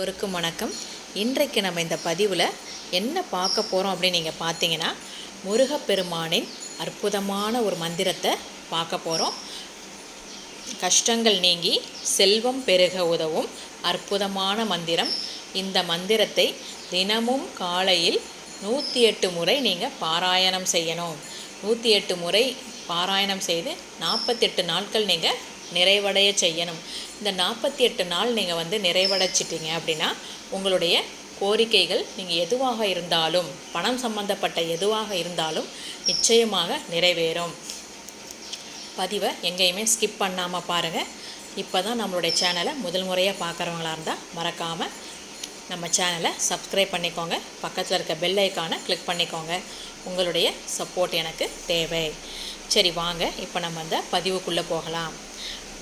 எல்லோருக்கும் வணக்கம். இன்றைக்கு நம்ம இந்த பதிவில் என்ன பார்க்க போகிறோம் அப்படின்னு நீங்கள் பார்த்தீங்கன்னா முருகப்பெருமானின் அற்புதமான ஒரு மந்திரத்தை பார்க்க போகிறோம் கஷ்டங்கள் நீங்கி செல்வம் பெருக உதவும் அற்புதமான மந்திரம். இந்த மந்திரத்தை தினமும் காலையில் நூற்றி எட்டு முறை நீங்கள் பாராயணம் செய்யணும். நூற்றி எட்டு முறை பாராயணம் செய்து நாற்பத்தெட்டு நாட்கள் நீங்கள் நிறைவடைய செய்யணும். இந்த நாற்பத்தி எட்டு நாள் நீங்கள் வந்து நிறைவடைச்சிட்டிங்க அப்படின்னா உங்களுடைய கோரிக்கைகள் நீங்கள் எதுவாக இருந்தாலும் பணம் சம்பந்தப்பட்ட எதுவாக இருந்தாலும் நிச்சயமாக நிறைவேறும். பதிவை எங்கேயுமே ஸ்கிப் பண்ணாமல் பாருங்கள் இப்போ தான் நம்மளுடைய சேனலை முதல் முறையாக பார்க்குறவங்களா இருந்தால் மறக்காமல் நம்ம சேனலை சப்ஸ்கிரைப் பண்ணிக்கோங்க. பக்கத்தில் இருக்க பெல் ஐக்கானை கிளிக் பண்ணிக்கோங்க. உங்களுடைய சப்போர்ட் எனக்கு தேவை. சரி வாங்க. இப்போ நம்ம அந்த பதிவுக்குள்ளே போகலாம்.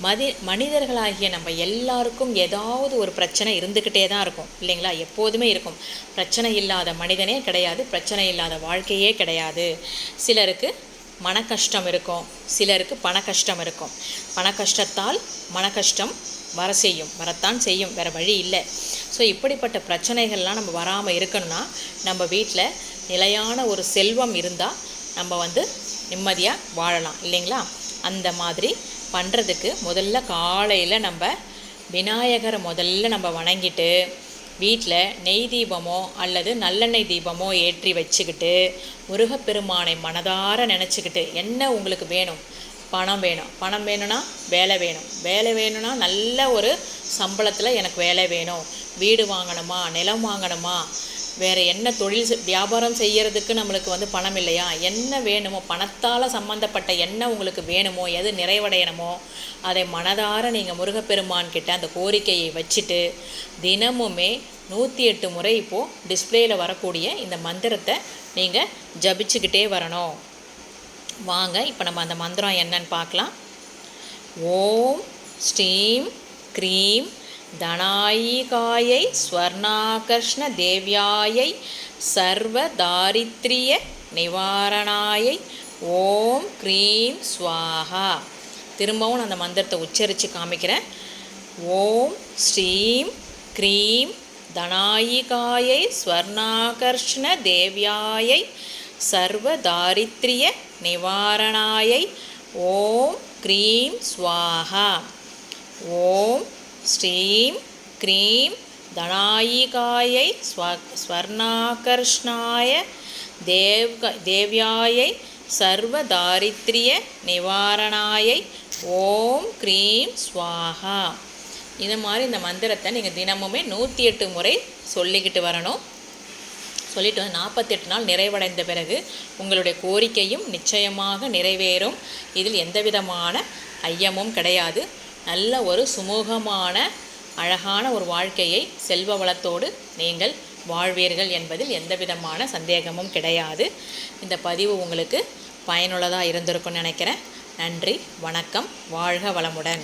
மதி மனிதர்களாகிய நம்ம எல்லாருக்கும் ஏதாவது ஒரு பிரச்சனை இருந்துக்கிட்டே தான் இருக்கும். இல்லைங்களா? எப்போதுமே இருக்கும். பிரச்சனை இல்லாத மனிதனே கிடையாது. பிரச்சனை இல்லாத வாழ்க்கையே கிடையாது. சிலருக்கு மன கஷ்டம் இருக்கும். சிலருக்கு பண கஷ்டம் இருக்கும். பண கஷ்டத்தால் மன கஷ்டம் வர செய்யும். வரத்தான் செய்யும். வேறு வழி இல்லை. ஸோ இப்படிப்பட்ட பிரச்சனைகள்லாம் நம்ம வராமல் இருக்கணும்னா நம்ம வீட்டில் நிலையான ஒரு செல்வம் இருந்தால் நம்ம வந்து நிம்மதியாக வாழலாம். இல்லைங்களா? அந்த மாதிரி பண்ணுறதுக்கு முதல்ல காலையில் நம்ம விநாயகரை முதல்ல நம்ம வணங்கிட்டு வீட்டில் நெய் தீபமோ அல்லது நல்லெண்ணெய் தீபமோ ஏற்றி வச்சுக்கிட்டு முருகப்பெருமானை மனதார நினச்சிக்கிட்டு என்ன உங்களுக்கு வேணும்? பணம் வேணும். பணம் வேணும்னா வேலை வேணும். வேலை வேணும்னா நல்ல ஒரு சம்பளத்தில் எனக்கு வேலை வேணும். வீடு வாங்கணுமா? நிலம் வாங்கணுமா? வேறு என்ன தொழில் வியாபாரம் செய்கிறதுக்கு நம்மளுக்கு வந்து பணம் இல்லையா? என்ன வேணுமோ பணத்தால் சம்மந்தப்பட்ட என்ன உங்களுக்கு வேணுமோ எது நிறைவடையணுமோ அதை மனதார நீங்கள் முருகப்பெருமான் கிட்ட அந்த கோரிக்கையை வச்சுட்டு தினமுமே நூற்றி எட்டு முறை இப்போது டிஸ்பிளேயில் வரக்கூடிய இந்த மந்திரத்தை நீங்கள் ஜபிச்சுக்கிட்டே வரணும். வாங்க இப்போ நம்ம அந்த மந்திரம் என்னன்னு பார்க்கலாம். ஓம் ஸ்டீம் க்ரீம் தனாயிகாயை ஸ்வர்ணாகர்ஷ்ண தேவியாயை சர்வதாரித்ரிய நிவாரணாயை ஓம் க்ரீம் ஸ்வாஹா. திரும்பவும் நான் அந்த மந்திரத்தை உச்சரித்து காமிக்கிறேன். ஓம் ஸ்ரீம் க்ரீம் தனாயிகாயை ஸ்வர்ணாகர்ஷ்ண தேவியாயை சர்வதாரித்ரிய நிவாரணாயை ஓம் க்ரீம் ஸ்வாஹா. ஓம் ஸ்ரீம் க்ரீம் தனாயிகாயை ஸ்வ ஸ்வர்ணாகர்ஷ்ணாய தேவ் தேவ்யாயை சர்வதாரித்ரிய நிவாரணாயை ஓம் க்ரீம் ஸ்வாஹா. இது மாதிரி இந்த மந்திரத்தை நீங்கள் தினமுமே நூற்றி எட்டு முறை சொல்லிக்கிட்டு வரணும். சொல்லிட்டு வந்து நாற்பத்தெட்டு நாள் நிறைவடைந்த பிறகு உங்களுடைய கோரிக்கையும் நிச்சயமாக நிறைவேறும். இதில் எந்த விதமான ஐயமும் கிடையாது. நல்ல ஒரு சுமூகமான அழகான ஒரு வாழ்க்கையை செல்வ வளத்தோடு நீங்கள் வாழ்வீர்கள் என்பதில் எந்த விதமான சந்தேகமும் கிடையாது. இந்த பதிவு உங்களுக்கு பயனுள்ளதாக இருந்திருக்கும்னு நினைக்கிறேன். நன்றி வணக்கம் வாழ்க வளமுடன்.